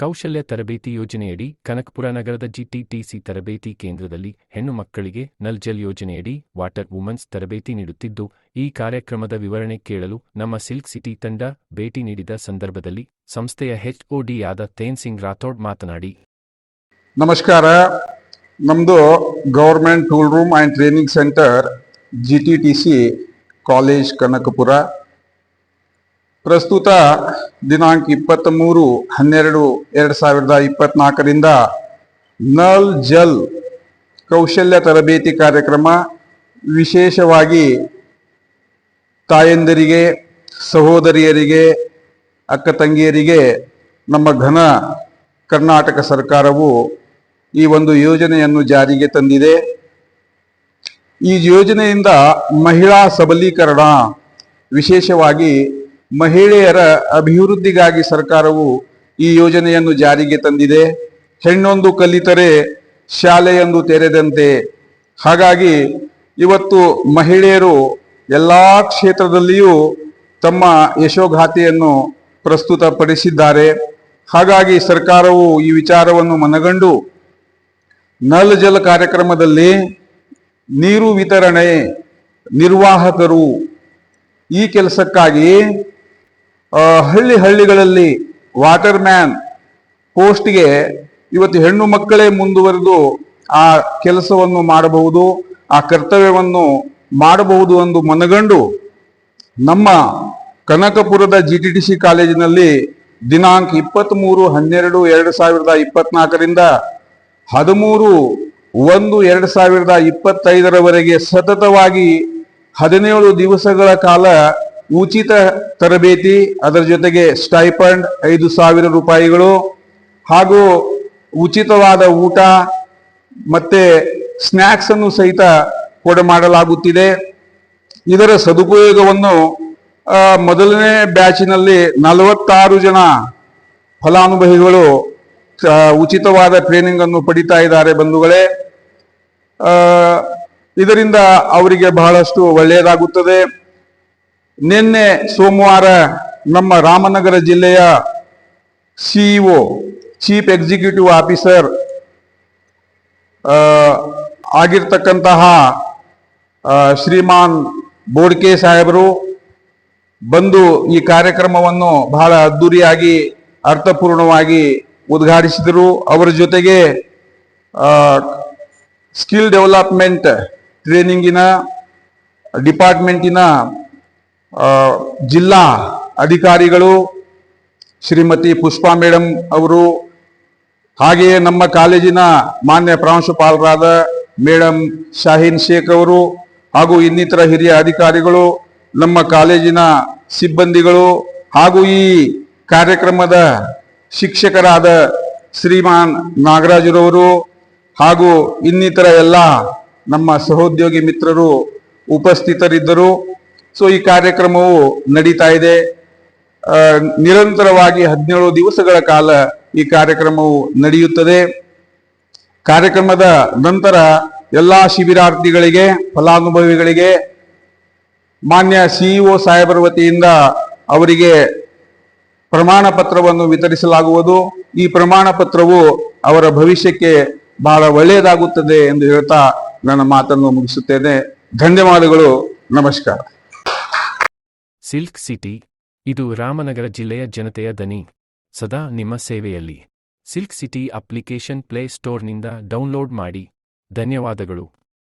ಕೌಶಲ್ಯ ತರಬೇತಿ ಯೋಜನೆಯಡಿ ಕನಕಪುರ ನಗರದ ಜಿಟಿಟಿಸಿ ತರಬೇತಿ ಕೇಂದ್ರದಲ್ಲಿ ಹೆಣ್ಣು ಮಕ್ಕಳಿಗೆ ನಲ್ ಜಲ್ ಯೋಜನೆಯಡಿ ವಾಟರ್ ವುಮನ್ಸ್ ತರಬೇತಿ ನೀಡುತ್ತಿದ್ದು, ಈ ಕಾರ್ಯಕ್ರಮದ ವಿವರಣೆ ಕೇಳಲು ನಮ್ಮ ಸಿಲ್ಕ್ ಸಿಟಿ ತಂಡ ಭೇಟಿ ನೀಡಿದ ಸಂದರ್ಭದಲ್ಲಿ ಸಂಸ್ಥೆಯ ಹೆಚ್ಒಡಿಯಾದ ತೇನ್ ಸಿಂಗ್ ರಾಥೋಡ್ ಮಾತನಾಡಿ. ನಮಸ್ಕಾರ. ನಮ್ಮದು government tool room and training centre G T T C college Kanakapura ಪ್ರಸ್ತುತ ದಿನಾಂಕ ಇಪ್ಪತ್ತ್ ಮೂರು ಹನ್ನೆರಡು ಎರಡು ಸಾವಿರದ ಇಪ್ಪತ್ನಾಲ್ಕರಿಂದ ನಲ್ ಜಲ್ ಕೌಶಲ್ಯ ತರಬೇತಿ ಕಾರ್ಯಕ್ರಮ ವಿಶೇಷವಾಗಿ ತಾಯಂದಿರಿಗೆ, ಸಹೋದರಿಯರಿಗೆ, ಅಕ್ಕ ತಂಗಿಯರಿಗೆ, ನಮ್ಮ ಘನ ಕರ್ನಾಟಕ ಸರ್ಕಾರವು ಈ ಒಂದು ಯೋಜನೆಯನ್ನು ಜಾರಿಗೆ ತಂದಿದೆ. ಈ ಯೋಜನೆಯಿಂದ ಮಹಿಳಾ ಸಬಲೀಕರಣ ವಿಶೇಷವಾಗಿ ಮಹಿಳೆಯರ ಅಭಿವೃದ್ಧಿಗಾಗಿ ಸರ್ಕಾರವು ಈ ಯೋಜನೆಯನ್ನು ಜಾರಿಗೆ ತಂದಿದೆ. ಹೆಣ್ಣೊಂದು ಕಲಿತರೆ ಶಾಲೆಯೊಂದು ತೆರೆದಂತೆ. ಹಾಗಾಗಿ ಇವತ್ತು ಮಹಿಳೆಯರು ಎಲ್ಲ ಕ್ಷೇತ್ರದಲ್ಲಿಯೂ ತಮ್ಮ ಯಶೋಗಾಥೆಯನ್ನು ಪ್ರಸ್ತುತಪಡಿಸಿದ್ದಾರೆ. ಹಾಗಾಗಿ ಸರ್ಕಾರವು ಈ ವಿಚಾರವನ್ನು ಮನಗಂಡು ನಲ್ ಜಲ ಕಾರ್ಯಕ್ರಮದಲ್ಲಿ ನೀರು ವಿತರಣೆ ನಿರ್ವಾಹಕರು ಈ ಕೆಲಸಕ್ಕಾಗಿ ಹಳ್ಳಿ ಹಳ್ಳಿಗಳಲ್ಲಿ ವಾಟರ್ ಮ್ಯಾನ್ ಪೋಸ್ಟ್ಗೆ ಇವತ್ತು ಹೆಣ್ಣು ಮಕ್ಕಳೇ ಮುಂದುವರೆದು ಆ ಕೆಲಸವನ್ನು ಮಾಡಬಹುದು, ಆ ಕರ್ತವ್ಯವನ್ನು ಮಾಡಬಹುದು ಎಂದು ಮನಗಂಡು ನಮ್ಮ ಕನಕಪುರದ ಜಿ ಟಿ ಟಿ ಸಿ ಕಾಲೇಜಿನಲ್ಲಿ ದಿನಾಂಕ ಇಪ್ಪತ್ತ್ಮೂರು ಹನ್ನೆರಡು, ಎರಡು ಸಾವಿರದ ಇಪ್ಪತ್ನಾಲ್ಕರಿಂದ ಹದಿಮೂರು, ಒಂದು, ಎರಡು ಸಾವಿರದ ಇಪ್ಪತ್ತೈದರವರೆಗೆ ಸತತವಾಗಿ ಹದಿನೇಳು ದಿವಸಗಳ ಕಾಲ ಉಚಿತ ತರಬೇತಿ, ಅದರ ಜೊತೆಗೆ ಸ್ಟೈಪಂಡ್ ಐದು ಸಾವಿರ ರೂಪಾಯಿಗಳು ಹಾಗೂ ಉಚಿತವಾದ ಊಟ ಮತ್ತೆ ಸ್ನ್ಯಾಕ್ಸ್ ಅನ್ನು ಸಹಿತ ಕೊಡಮಾಡಲಾಗುತ್ತಿದೆ ಇದರ ಸದುಪಯೋಗವನ್ನು ಮೊದಲನೇ ಬ್ಯಾಚಿನಲ್ಲಿ ನಲವತ್ತಾರು ಜನ ಫಲಾನುಭವಿಗಳು ಉಚಿತವಾದ ಟ್ರೈನಿಂಗ್ ಅನ್ನು ಪಡಿತಾ ಇದ್ದಾರೆ ಬಂಧುಗಳೇ. ಇದರಿಂದ ಅವರಿಗೆ ಬಹಳಷ್ಟು ಒಳ್ಳೆಯದಾಗುತ್ತದೆ. ನಿನ್ನೆ ಸೋಮವಾರ ನಮ್ಮ ರಾಮನಗರ ಜಿಲ್ಲೆಯ ಸಿಇಒ, ಚೀಫ್ ಎಕ್ಸಿಕ್ಯೂಟಿವ್ ಆಫೀಸರ್ ಆಗಿರ್ತಕ್ಕಂತಹ ಶ್ರೀಮಾನ್ ಬೋಡ್ಕೆ ಸಾಹೇಬರು ಬಂದು ಈ ಕಾರ್ಯಕ್ರಮವನ್ನು ಬಹಳ ಅದ್ದೂರಿಯಾಗಿ, ಅರ್ಥಪೂರ್ಣವಾಗಿ ಉದ್ಘಾಟಿಸಿದರು. ಅವರ ಜೊತೆಗೆ ಸ್ಕಿಲ್ ಡೆವಲಪ್ಮೆಂಟ್ ಟ್ರೈನಿಂಗಿನ, ಡಿಪಾರ್ಟ್ಮೆಂಟಿನ ಜಿಲ್ಲಾ ಅಧಿಕಾರಿಗಳು ಶ್ರೀಮತಿ ಪುಷ್ಪಾ ಮೇಡಮ್ ಅವರು ಹಾಗೆಯೇ ನಮ್ಮ ಕಾಲೇಜಿನ ಮಾನ್ಯ ಪ್ರಾಂಶುಪಾಲರಾದ ಮೇಡಮ್ ಶಾಹೀನ್ ಶೇಖ್ ಅವರು ಹಾಗೂ ಇನ್ನಿತರ ಹಿರಿಯ ಅಧಿಕಾರಿಗಳು, ನಮ್ಮ ಕಾಲೇಜಿನ ಸಿಬ್ಬಂದಿಗಳು ಹಾಗೂ ಈ ಕಾರ್ಯಕ್ರಮದ ಶಿಕ್ಷಕರಾದ ಶ್ರೀಮಾನ್ ನಾಗರಾಜರವರು ಹಾಗೂ ಇನ್ನಿತರ ಎಲ್ಲ ನಮ್ಮ ಸಹೋದ್ಯೋಗಿ ಮಿತ್ರರು ಉಪಸ್ಥಿತರಿದ್ದರು. ಸೊ ಈ ಕಾರ್ಯಕ್ರಮವು ನಡೀತಾ ಇದೆ. ನಿರಂತರವಾಗಿ ಹದಿನೇಳು ದಿವಸಗಳ ಕಾಲ ಈ ಕಾರ್ಯಕ್ರಮವು ನಡೆಯುತ್ತದೆ. ಕಾರ್ಯಕ್ರಮದ ನಂತರ ಎಲ್ಲ ಶಿಬಿರಾರ್ಥಿಗಳಿಗೆ, ಫಲಾನುಭವಿಗಳಿಗೆ, ಮಾನ್ಯ ಸಿಇಒ ಸಾಹೇಬರ ವತಿಯಿಂದ ಅವರಿಗೆ ಪ್ರಮಾಣ ಪತ್ರವನ್ನು ವಿತರಿಸಲಾಗುವುದು. ಈ ಪ್ರಮಾಣ ಪತ್ರವು ಅವರ ಭವಿಷ್ಯಕ್ಕೆ ಬಹಳ ಒಳ್ಳೆಯದಾಗುತ್ತದೆ ಎಂದು ಹೇಳ್ತಾ ನನ್ನ ಮಾತನ್ನು ಮುಗಿಸುತ್ತೇನೆ. ಧನ್ಯವಾದಗಳು. ನಮಸ್ಕಾರ. Silk city. ಇದು ರಾಮನಗರ ಜಿಲ್ಲೆಯ ಜನತೆಯ ದನಿ. ಸದಾ ನಿಮ್ಮ ಸೇವೆಯಲ್ಲಿ. ಸಿಲ್ಕ್ ಸಿಟಿ ಅಪ್ಲಿಕೇಶನ್ ಪ್ಲೇ ಸ್ಟೋರ್ನಿಂದ ಡೌನ್ಲೋಡ್ ಮಾಡಿ. ಧನ್ಯವಾದಗಳು.